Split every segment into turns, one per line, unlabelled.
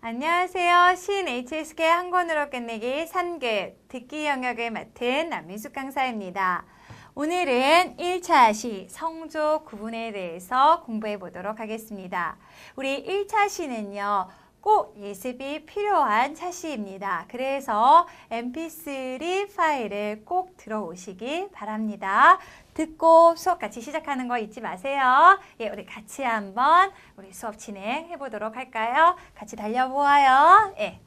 안녕하세요. 신 HSK 한 권으로 끝내기 3급 듣기 영역을 맡은 남민숙 강사입니다. 오늘은 1차 시 성조 구분에 대해서 공부해 보도록 하겠습니다. 우리 1차 시는요. 꼭 예습이 필요한 차시입니다. 그래서 mp3 파일을 꼭 들어오시기 바랍니다. 듣고 수업 같이 시작하는 거 잊지 마세요. 예, 우리 같이 한번 우리 수업 진행해 보도록 할까요? 같이 달려보아요. 예.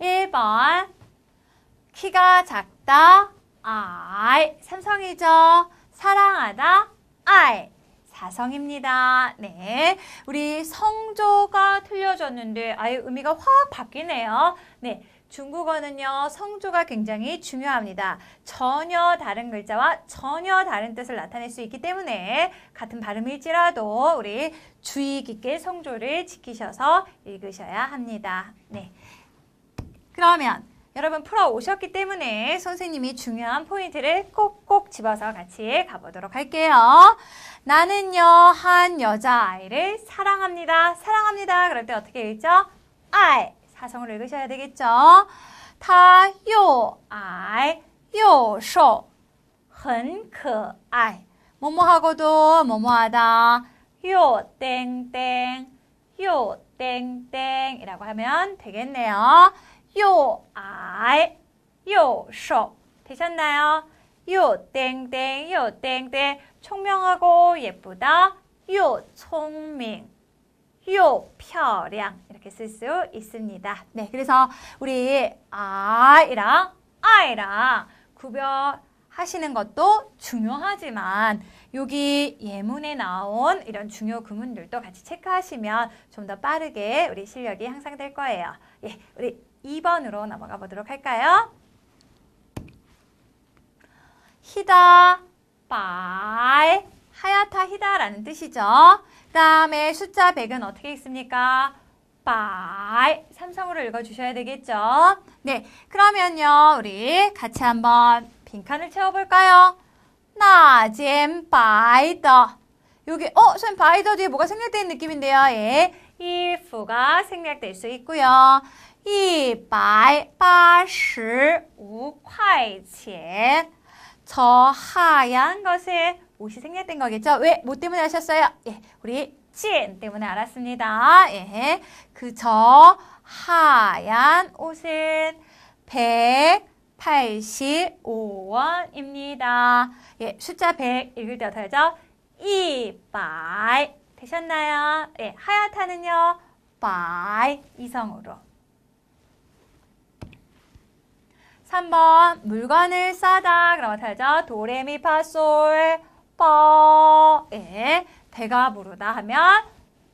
1번 키가 작다 I 삼성이죠. 사랑하다 I 사성입니다. 네. 우리 성조가 틀려졌는데 아예 의미가 확 바뀌네요. 네. 중국어는요, 성조가 굉장히 중요합니다. 전혀 다른 글자와 전혀 다른 뜻을 나타낼 수 있기 때문에 같은 발음일지라도 우리 주의 깊게 성조를 지키셔서 읽으셔야 합니다. 네. 그러면 여러분 풀어 오셨기 때문에 선생님이 중요한 포인트를 꼭꼭 집어서 같이 가보도록 할게요. 나는요, 한 여자아이를 사랑합니다. 사랑합니다. 그럴 때 어떻게 읽죠? I. 사성을 읽으셔야 되겠죠? 他又矮又瘦很可爱 뭐뭐하고도 뭐뭐하다 又 땡땡 又 땡땡 이라고 하면 되겠네요. 又矮又瘦 되셨나요? 又 땡땡 又 땡땡 총명하고 예쁘다 又 聪明 요, 漂亮 이렇게 쓸 수 있습니다. 네, 그래서 우리 아이랑 아이랑 구별하시는 것도 중요하지만 여기 예문에 나온 이런 중요 구문들도 같이 체크하시면 좀 더 빠르게 우리 실력이 향상될 거예요. 예, 우리 2번으로 넘어가 보도록 할까요? 히다, 바이, 하얗다, 히다라는 뜻이죠. 그 다음에 숫자 100은 어떻게 읽습니까? 바이, 삼성으로 읽어주셔야 되겠죠. 네, 그러면요, 우리 같이 한번 빈칸을 채워볼까요? 나젠 바이더. 여기, 어, 선생님, 바이더 뒤에 뭐가 생략된 느낌인데요. 예. 일프가 생략될 수 있고요. 185块钱. 저 하얀 것에 옷이 생략된 거겠죠? 왜? 뭐 때문에 하셨어요? 예, 우리 찐 때문에 알았습니다. 예, 그저 하얀 옷은 185원입니다. 예, 숫자 100 읽을 때 어떻게 하죠? 200 되셨나요? 예, 하얗다는요, 百 이성으로. 3번 물건을 싸다 그럼 어떻게 하죠? 도레미파솔 뻐 예, 배가 부르다 하면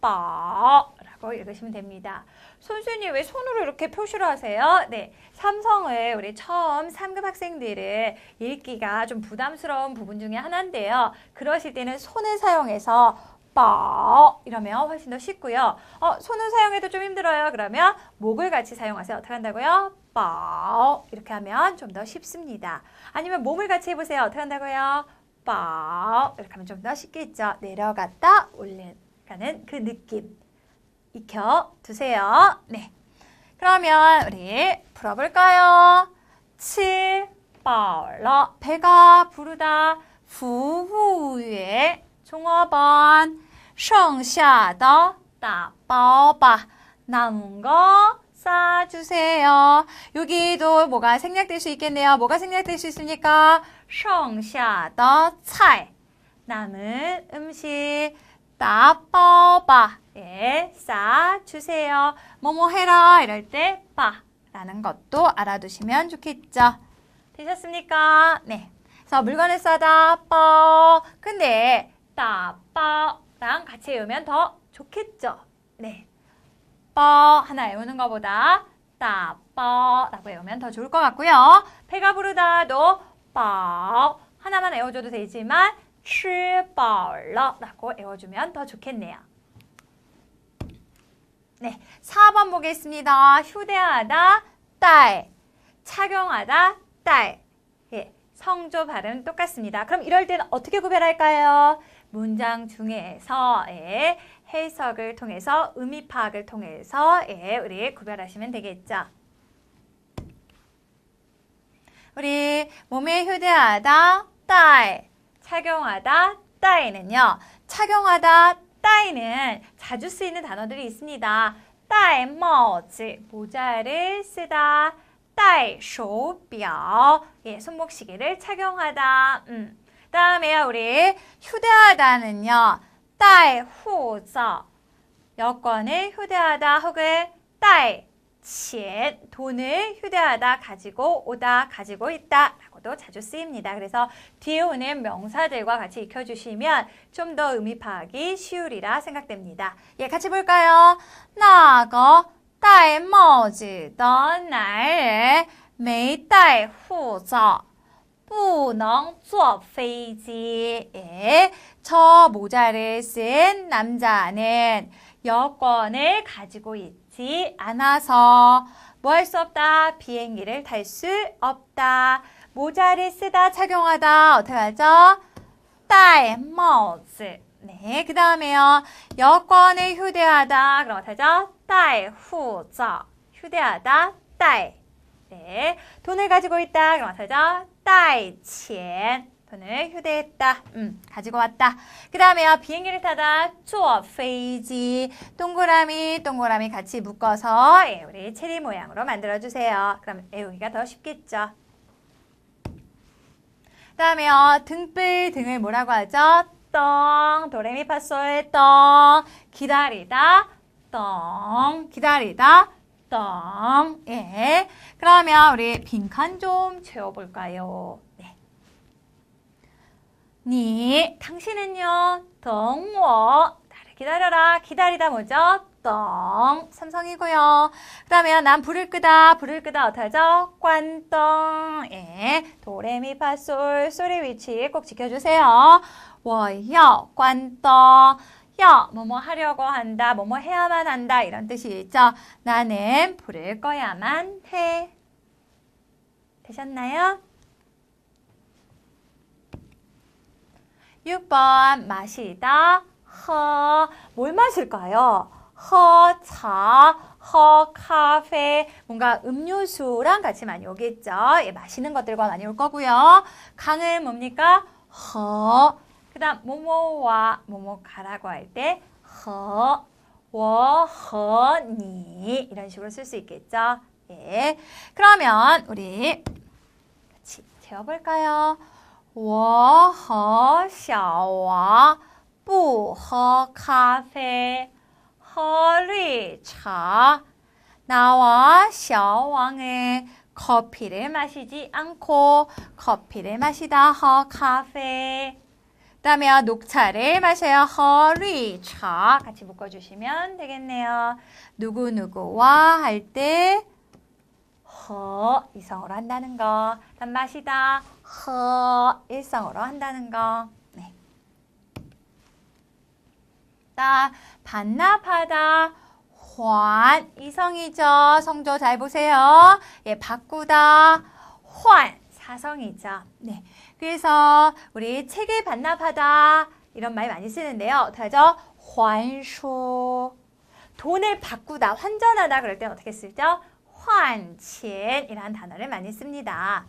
뻐 라고 읽으시면 됩니다. 선생님 왜 손으로 이렇게 표시를 하세요? 네, 삼성을 우리 처음 3급 학생들을 읽기가 좀 부담스러운 부분 중에 하나인데요. 그러실 때는 손을 사용해서 뻐 이러면 훨씬 더 쉽고요. 어, 손을 사용해도 좀 힘들어요. 그러면 목을 같이 사용하세요. 어떻게 한다고요? 뻐 이렇게 하면 좀 더 쉽습니다. 아니면 몸을 같이 해보세요. 어떻게 한다고요? 뻐 이렇게 하면 좀 더 쉽겠죠. 내려갔다 올라가는 그 느낌 익혀 두세요. 네. 그러면 우리 풀어볼까요? 吃饱了 배가 부르다 服务员 종업원 剩下的打包吧 남은 거 싸주세요. 여기도 뭐가 생략될 수 있겠네요. 뭐가 생략될 수 있습니까? 剩下的菜 남은 음식 打包吧 예, 싸주세요. 뭐뭐 해라 이럴 때 빠. 라는 것도 알아두시면 좋겠죠. 되셨습니까? 네. 그래서 물건을 싸다 뻐. 근데 따빠랑 같이 외우면 더 좋겠죠. 네. 뻐 하나 외우는 것보다 따뻐라고 외우면 더 좋을 것 같고요. 배가 부르다도 뻐 하나만 외워줘도 되지만 吃饱了라고 외워주면 더 좋겠네요. 네, 4번 보겠습니다. 휴대하다, 딸. 착용하다, 딸. 예, 성조 발음 똑같습니다. 그럼 이럴 때는 어떻게 구별할까요? 문장 중에서 예, 해석을 통해서 의미 파악을 통해서 예, 우리 구별하시면 되겠죠. 우리 몸에 휴대하다 따이 착용하다 따이는요. 착용하다 따이는 자주 쓰이는 단어들이 있습니다. 따이 머지 모자를 쓰다. 따이 手表 예, 손목 시계를 착용하다. 음. 다음에 우리 휴대하다는요. 따이 후자 여권을 휴대하다 혹은 따이 钱 돈을 휴대하다 가지고 오다 가지고 있다 라고도 자주 쓰입니다. 그래서 뒤에 오는 명사들과 같이 익혀주시면 좀 더 의미 파악이 쉬우리라 생각됩니다. 예, 같이 볼까요? 那个戴帽子的男人没带护照不能坐飞机. 예, 저 모자를 쓴 남자는 여권을 가지고 있 지 않아서 뭐 할 수 없다? 비행기를 탈 수 없다. 모자를 쓰다, 착용하다. 어떻게 하죠? 戴帽子. 네, 그 다음에요. 여권을 휴대하다. 그럼 어떻게 하죠? 带护照. 휴대하다, 带. 네, 돈을 가지고 있다. 그럼 어떻게 하죠? 带钱. 폰을 휴대했다. 음, 가지고 왔다. 그 다음에요. 비행기를 타다. 추어, 페이지. 동그라미, 동그라미 같이 묶어서 예, 우리 체리 모양으로 만들어주세요. 그럼 애우기가 더 쉽겠죠. 그 다음에요. 등불, 등을 뭐라고 하죠? 떵, 도레미파솔, 떵, 기다리다, 떵, 기다리다, 떵. 예. 그러면 우리 빈칸 좀 채워볼까요? 니, 당신은요, 동워. 나를 기다려라. 기다리다 뭐죠? 똥. 삼성이고요. 그 다음에 난 불을 끄다. 불을 끄다 어떡하죠? 관똥. 예. 도레미파솔 소리 위치 꼭 지켜주세요. 워여 관똥. 여 뭐뭐 하려고 한다. 뭐뭐 해야만 한다. 이런 뜻이 있죠. 나는 불을 꺼야만 해. 되셨나요? 6번 마시다 허. 뭘 마실까요? 허, 차, 허, 카페. 뭔가 음료수랑 같이 많이 오겠죠. 예, 마시는 것들과 많이 올 거고요. 강은 뭡니까? 허. 그 다음 뭐뭐와 뭐뭐 가라고 할 때 허, 워, 허, 니 이런 식으로 쓸 수 있겠죠. 예. 그러면 우리 같이 재워볼까요? 我和小王不喝咖啡，喝绿茶. 나와 小王은 커피를 마시지 않고 커피를 마시다 喝咖啡. 그다음에 녹차를 마셔야 喝绿茶. 같이 묶어주시면 되겠네요. 누구 누구와 할 때 허 이성으로 한다는 거. 마시다 허 일성으로 한다는 거. 네. 자, 반납하다 환 이성이죠. 성조 잘 보세요. 예, 바꾸다 환 사성이죠. 네. 그래서 우리 책을 반납하다 이런 말 많이 쓰는데요. 어떻게 하죠? 환수 돈을 바꾸다, 환전하다 그럴 땐 어떻게 쓰죠? 환첸이라는 단어를 많이 씁니다.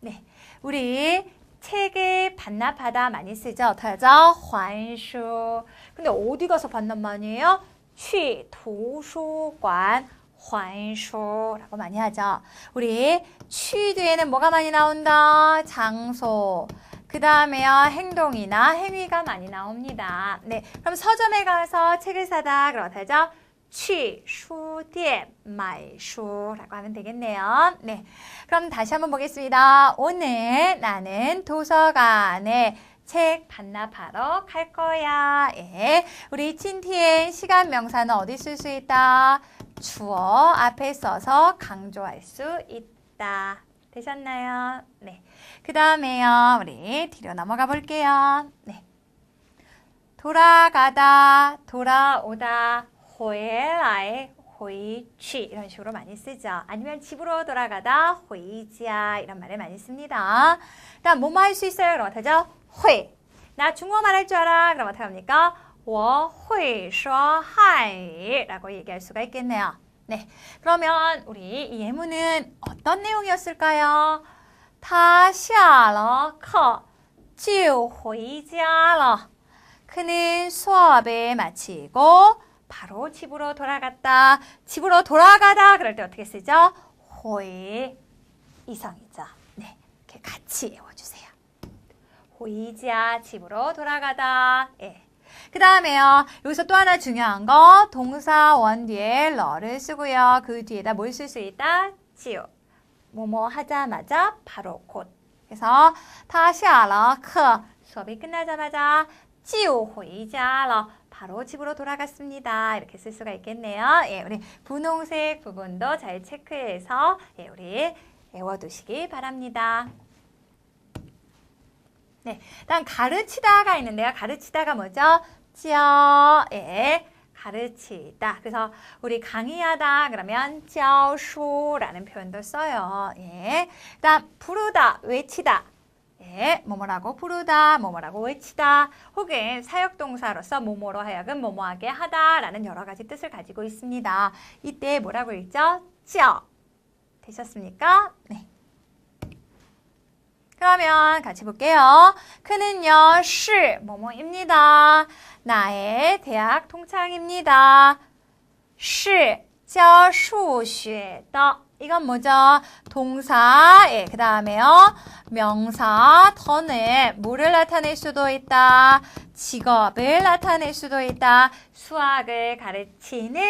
네, 우리 책을 반납하다 많이 쓰죠. 어떻게 하죠? 환수. 근데 어디 가서 반납 많이 해요? 去图书馆 환수라고 많이 하죠. 우리 취 뒤에는 뭐가 많이 나온다? 장소. 그 다음에요, 행동이나 행위가 많이 나옵니다. 네, 그럼 서점에 가서 책을 사다. 그럼 어떻게 하죠? 去书店买书라고 하면 되겠네요. 네. 그럼 다시 한번 보겠습니다. 오늘 나는 도서관에 책 반납하러 갈 거야. 예. 우리 틴티의 시간 명사는 어디 쓸 수 있다? 주어 앞에 써서 강조할 수 있다. 되셨나요? 네. 그 다음에요. 우리 뒤로 넘어가 볼게요. 네. 돌아가다, 돌아오다, 回来, 回去 이런 식으로 많이 쓰죠. 아니면 집으로 돌아가다 回家 이런 말을 많이 씁니다. 다음 뭐뭐 할 수 있어요? 그럼 어떻게 하죠? 会 나 중국어 말할 줄 알아. 그럼 어떻게 합니까? 我会说汉语 라고 얘기할 수가 있겠네요. 네. 그러면 우리 이 예문은 어떤 내용이었을까요? 他下了课就回家了. 그는 수업을 마치고 바로 집으로 돌아갔다. 집으로 돌아가다. 그럴 때 어떻게 쓰죠? 호이 이상이죠. 네, 이렇게 같이 외워주세요. 호이지야 집으로 돌아가다. 예. 그 다음에요. 여기서 또 하나 중요한 거 동사 원 뒤에 러를 쓰고요. 그 뒤에다 뭘 쓸 수 있다? 지우. 뭐뭐 하자마자 바로 곧. 그래서 다시 알아. 크 수업이 끝나자마자 지우 회자了 바로 집으로 돌아갔습니다. 이렇게 쓸 수가 있겠네요. 예, 우리 분홍색 부분도 잘 체크해서 예, 우리 외워두시기 바랍니다. 네, 다음 가르치다가 있는데요. 가르치다가 뭐죠? 찌어, 예, 가르치다. 그래서 우리 강의하다 그러면 教书라는 표현도 써요. 예, 그다음 부르다, 외치다. 예, 뭐뭐라고 부르다, 뭐뭐라고 외치다, 혹은 사역동사로서 뭐뭐로 하여금 뭐뭐하게 하다라는 여러 가지 뜻을 가지고 있습니다. 이때 뭐라고 읽죠? 치어. 되셨습니까? 네. 그러면 같이 볼게요. 그는요, 시, 뭐뭐입니다. 나의 대학 통창입니다. 시, 저, 수시, 더. 이건 뭐죠? 동사, 예, 그 다음에요. 명사, 더는 뭐를 나타낼 수도 있다. 직업을 나타낼 수도 있다. 수학을 가르치는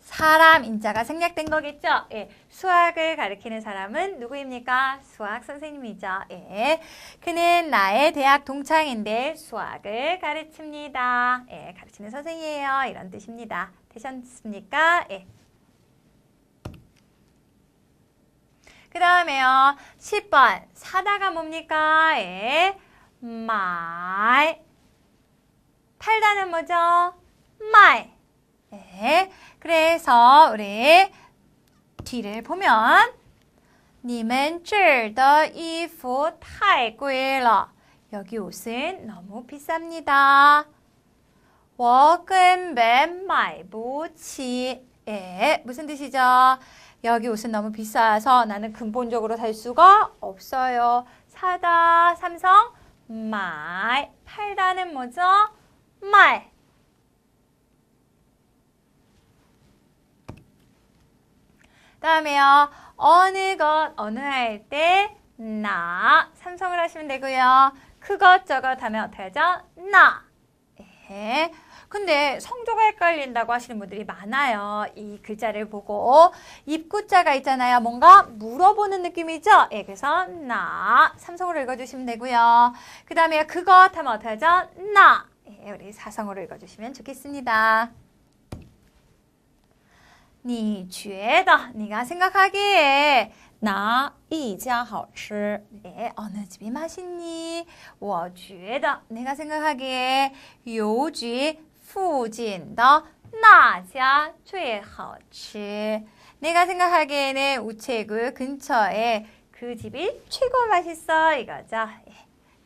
사람 인자가 생략된 거겠죠? 예, 수학을 가르치는 사람은 누구입니까? 수학 선생님이죠. 예, 그는 나의 대학 동창인데 수학을 가르칩니다. 예, 가르치는 선생이에요. 이런 뜻입니다. 되셨습니까? 예. 그 다음에요. 10번. 사다가 뭡니까? 예. 말. 팔다는 뭐죠? 말. 예. 그래서 우리 뒤를 보면 你们这儿的衣服太贵了. 여기 옷은 너무 비쌉니다. 我根本买不起. 예, 무슨 뜻이죠? 여기 옷은 너무 비싸서 나는 근본적으로 살 수가 없어요. 사다, 삼성, 말. 팔다는 뭐죠? 말. 다음에요. 어느 것, 어느 할 때, 나. 삼성을 하시면 되고요. 그것, 저것 하면 어떻게 하죠? 나. 예. 근데 성조가 헷갈린다고 하시는 분들이 많아요. 이 글자를 보고 입구자가 있잖아요. 뭔가 물어보는 느낌이죠? 예, 그래서 나 삼성으로 읽어주시면 되고요. 그 다음에 그것 하면 어떻게 하죠? 나 예, 우리 사성으로 읽어주시면 좋겠습니다. 你觉得 네가 생각하기에
哪一家好吃？
네, 어느 집이 맛있니? 我觉得 내가 생각하기에 邮局 附近的那家最好吃. 내가 생각하기에는 우체국 근처에 그 집이 최고 맛있어 이거죠. 예.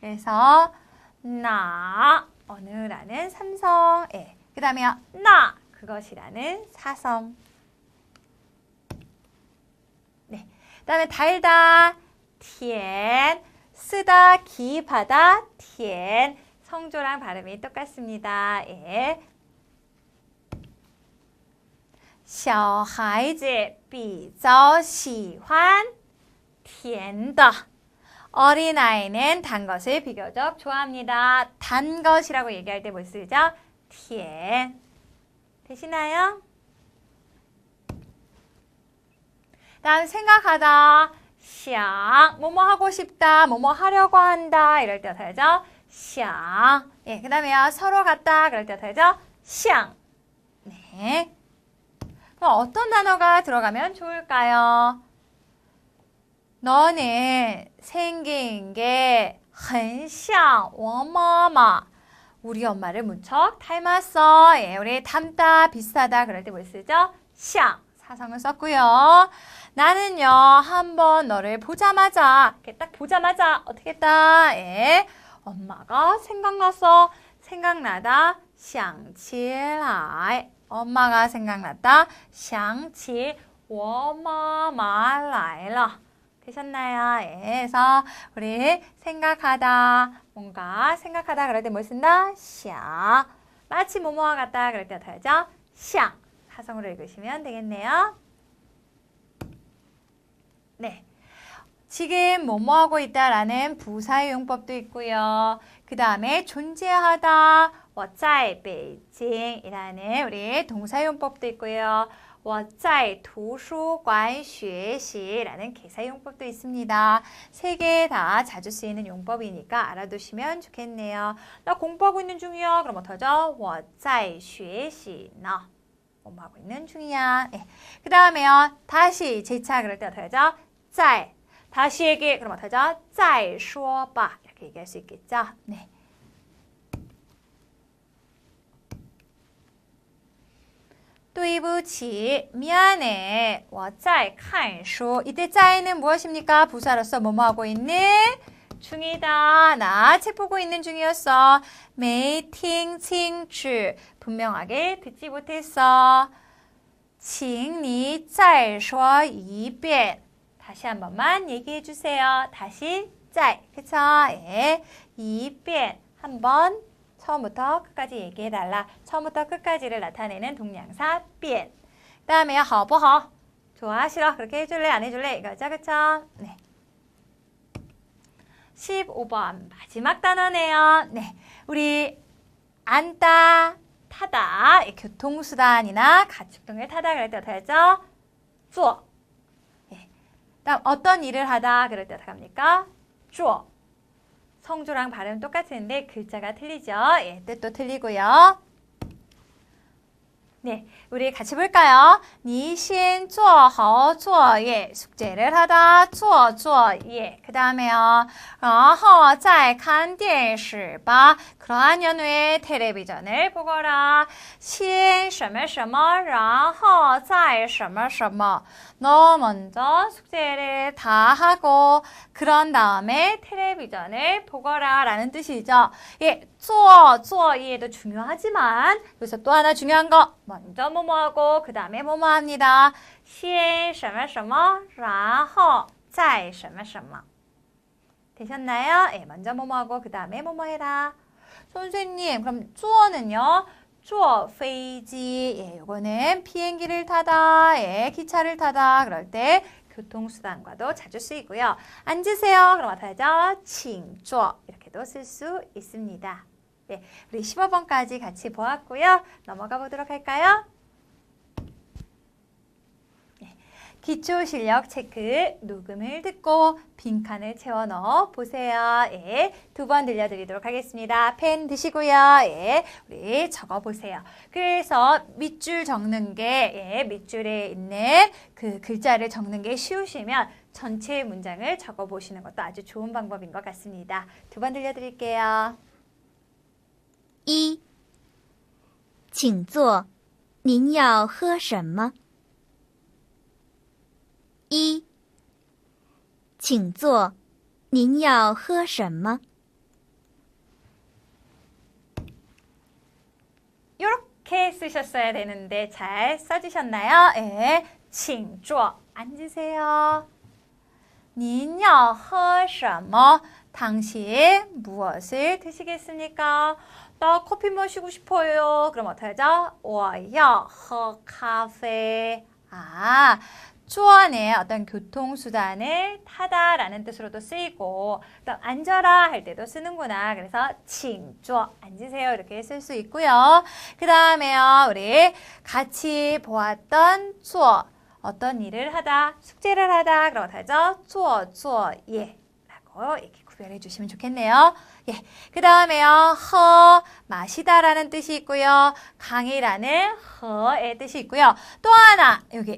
그래서 나 어느라는 삼성, 예. 그 다음에 나 그것이라는 사성. 네. 그다음에 달다, 甜, 쓰다, 기입하다, 甜. 성조랑 발음이 똑같습니다. 예. 小孩子比较喜欢甜的. 어린아이는 단 것을 비교적 좋아합니다. 단 것이라고 얘기할 때 뭐 쓰죠? 甜. 되시나요? 다음 생각하다, 想, 뭐뭐 하고 싶다, 뭐뭐 하려고 한다 이럴 때 어떻게 하죠? 想. 예, 그 다음에요. 서로 같다 그럴 때 어떻게 하죠? 想. 네. 그럼 어떤 단어가 들어가면 좋을까요? 너는 생긴 게 很像我妈妈. 우리 엄마를 무척 닮았어. 예, 우리 닮다, 비슷하다 그럴 때 뭐 쓰죠? 像. 사성을 썼고요. 나는요, 한번 너를 보자마자, 이렇게 딱 보자마자, 어떻게 했다? 예. 엄마가 생각나서 생각나다 想起来 엄마가 생각났다 想起我妈妈来了 되셨나요? 예, 그래서 우리 생각하다 뭔가 생각하다 그럴 때 뭘 쓴다? 想 마치 뭐뭐와 같다 그럴 때 어떻게 하죠? 想 사성으로 읽으시면 되겠네요. 네. 지금 뭐뭐 하고 있다라는 부사의 용법도 있고요. 그 다음에 존재하다, 我在北京이라는 우리 동사 용법도 있고요. 我在图书馆学习라는 개사 용법도 있습니다. 세 개 다 자주 쓰이는 용법이니까 알아두시면 좋겠네요. 나 공부하고 있는 중이야. 그럼 어떡하죠? 我在学习呢. 공부하고 있는 중이야. 네. 그 다음에요. 다시 재차 그럴 때 어떻게 하죠? 在 다시 얘기 그럼 어떻게 하죠? 再说吧 이렇게 얘기할 수 있겠죠? 네. 对不起, 미안해. 我在看书. 이때 在는 무엇입니까? 부사로서 뭐뭐 하고 있는 중이다. 나 책 보고 있는 중이었어. 没听清楚. 분명하게 듣지 못했어. 请你再说一遍. 다시 한 번만 얘기해 주세요. 다시 再. 그쵸? 예. 一遍. 한 번. 처음부터 끝까지 얘기해 달라. 처음부터 끝까지를 나타내는 동명사 变. 그다음에 好不好? 좋아, 싫어. 그렇게 해줄래? 안 해줄래? 이거죠, 그쵸? 네. 15번 마지막 단어네요. 네, 우리 앉다, 타다, 교통수단이나 가축 등을 타다 그럴 때 어떻게 하죠? 做. 예. 다음 어떤 일을 하다 그럴 때 어떻게 합니까? 做. 성조랑 발음 똑같은데 글자가 틀리죠? 예, 뜻도 틀리고요. 네, 우리 같이 볼까요? 你先做好作业 숙제를 하다 做作业 그 다음에요. 然后再看电视吧 그러한 연후에 텔레비전을 보거라. 先什么什么然后再什么什么너 먼저 숙제를 다 하고 그런 다음에 텔레비전을 보거라 라는 뜻이죠. 예, 做作业도 중요하지만 여기서 또 하나 중요한 거 먼저 뭐뭐하고 그 다음에 뭐뭐 합니다. 先什么什么然后再什么什么 되셨나요? 예, 먼저 뭐뭐하고 그 다음에 뭐뭐 해라. 선생님, 그럼 주어는요? 주어, 페이지. 예, 요거는 비행기를 타다, 예, 기차를 타다. 그럴 때 교통수단과도 자주 쓰이고요. 앉으세요. 그럼 어떻게하죠? 칭조 이렇게도 쓸 수 있습니다. 네, 우리 15번까지 같이 보았고요. 넘어가 보도록 할까요? 기초 실력 체크 녹음을 듣고 빈칸을 채워 넣어 보세요. 예, 두 번 들려드리도록 하겠습니다. 펜 드시고요. 예, 우리 적어 보세요. 그래서 밑줄 적는 게 예, 밑줄에 있는 그 글자를 적는 게 쉬우시면 전체 문장을 적어 보시는 것도 아주 좋은 방법인 것 같습니다. 두 번 들려드릴게요.
一，请坐，您要喝什么？ 一，请坐，您要喝什么？
이렇게 쓰셨어야 되는데 잘 써주셨나요? 예, 请坐 앉으세요. 您要喝什么? 당신 무엇을 드시겠습니까? 나 커피 마시고 싶어요. 그럼 어떻게 하죠? 我要喝咖啡. 아, 초원의 어떤 교통수단을 타다라는 뜻으로도 쓰이고 또 앉아라 할 때도 쓰는구나. 그래서 칭조 앉으세요 이렇게 쓸 수 있고요. 그 다음에요. 우리 같이 보았던 추어 어떤 일을 하다 숙제를 하다 그러다 하죠. 추어 추어 예 라고 이렇게 구별해 주시면 좋겠네요. 예. 그 다음에요. 허, 마시다라는 뜻이 있고요. 강이라는 허의 뜻이 있고요. 또 하나, 여기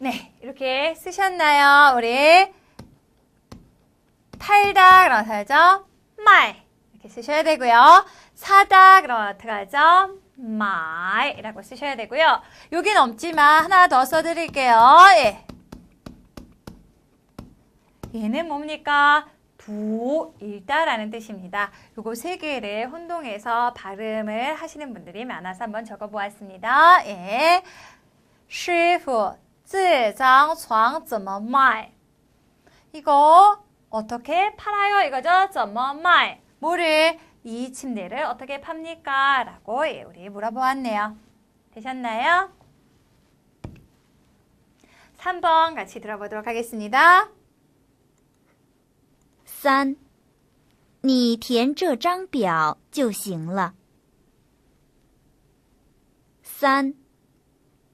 네, 이렇게 쓰셨나요? 우리 팔다 그럼 어떻게 하죠? 말 이렇게 쓰셔야 되고요. 사다 그럼 어떻게 하죠? 말이라고 쓰셔야 되고요. 여긴 없지만 하나 더 써드릴게요. 예. 얘는 뭡니까? 두, 일다라는 뜻입니다. 요거 세 개를 혼동해서 발음을 하시는 분들이 많아서 한번 적어보았습니다. 예. 师傅, 这张床怎么卖? 이거 어떻게 팔아요? 이거죠? 怎么卖? 뭐를 이 침대를 어떻게 팝니까? 라고 예, 우리 물어보았네요. 되셨나요? 3번 같이 들어보도록 하겠습니다.
三，你填这张表就行了。三，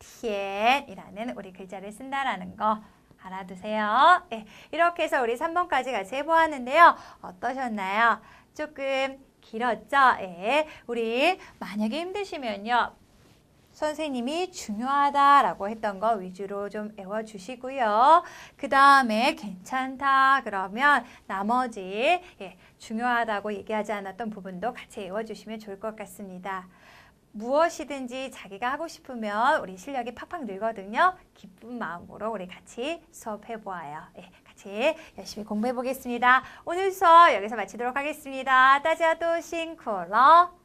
티엔이라는 우리 글자를 쓴다라는 거 알아두세요. 예, 이렇게 해서 우리 3번까지 같이 해보았는데요. 어떠셨나요? 조금 길었죠? 예, 우리 만약에 힘드시면요. 선생님이 중요하다라고 했던 거 위주로 좀 외워주시고요. 그 다음에 괜찮다 그러면 나머지 예, 중요하다고 얘기하지 않았던 부분도 같이 외워주시면 좋을 것 같습니다. 무엇이든지 자기가 하고 싶으면 우리 실력이 팍팍 늘거든요. 기쁜 마음으로 우리 같이 수업해 보아요. 예, 같이 열심히 공부해 보겠습니다. 오늘 수업 여기서 마치도록 하겠습니다. 따자도 싱크로